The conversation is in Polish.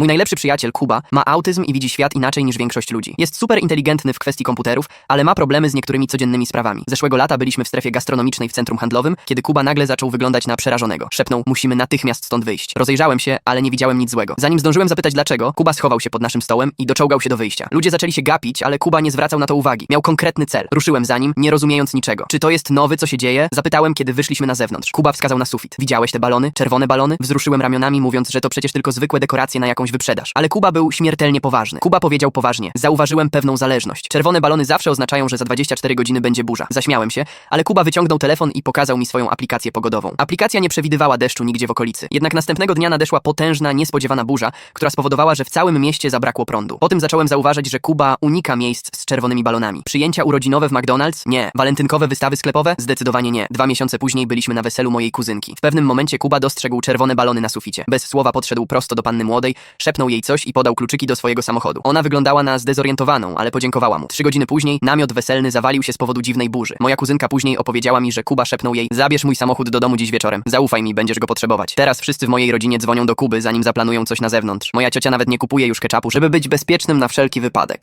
Mój najlepszy przyjaciel, Kuba, ma autyzm i widzi świat inaczej niż większość ludzi. Jest super inteligentny w kwestii komputerów, ale ma problemy z niektórymi codziennymi sprawami. Zeszłego lata byliśmy w strefie gastronomicznej w centrum handlowym, kiedy Kuba nagle zaczął wyglądać na przerażonego. Szepnął, musimy natychmiast stąd wyjść. Rozejrzałem się, ale nie widziałem nic złego. Zanim zdążyłem zapytać dlaczego, Kuba schował się pod naszym stołem i doczołgał się do wyjścia. Ludzie zaczęli się gapić, ale Kuba nie zwracał na to uwagi. Miał konkretny cel. Ruszyłem za nim, nie rozumiejąc niczego. Czy to jest nowy, co się dzieje? Zapytałem, kiedy wyszliśmy na zewnątrz. Kuba wskazał na sufit. Widziałeś te balony? Czerwone balony? Wzruszyłem ramionami, mówiąc, że to przecież tylko zwykłe dekoracje na jakąś wyprzedaż. Ale Kuba był śmiertelnie poważny. Kuba powiedział poważnie. Zauważyłem pewną zależność. Czerwone balony zawsze oznaczają, że za 24 godziny będzie burza. Zaśmiałem się, ale Kuba wyciągnął telefon i pokazał mi swoją aplikację pogodową. Aplikacja nie przewidywała deszczu nigdzie w okolicy. Jednak następnego dnia nadeszła potężna, niespodziewana burza, która spowodowała, że w całym mieście zabrakło prądu. Potem zacząłem zauważać, że Kuba unika miejsc z czerwonymi balonami. Przyjęcia urodzinowe w McDonald's? Nie. Walentynkowe wystawy sklepowe? Zdecydowanie nie. Dwa miesiące później byliśmy na weselu mojej kuzynki. W pewnym momencie Kuba dostrzegł czerwone balony na suficie. Bez słowa podszedł prosto do panny młodej, szepnął jej coś i podał kluczyki do swojego samochodu. Ona wyglądała na zdezorientowaną, ale podziękowała mu. Trzy godziny później namiot weselny zawalił się z powodu dziwnej burzy. Moja kuzynka później opowiedziała mi, że Kuba szepnął jej: Zabierz mój samochód do domu dziś wieczorem. Zaufaj mi, będziesz go potrzebować. Teraz wszyscy w mojej rodzinie dzwonią do Kuby, zanim zaplanują coś na zewnątrz. Moja ciocia nawet nie kupuje już ketchupu, żeby być bezpiecznym na wszelki wypadek.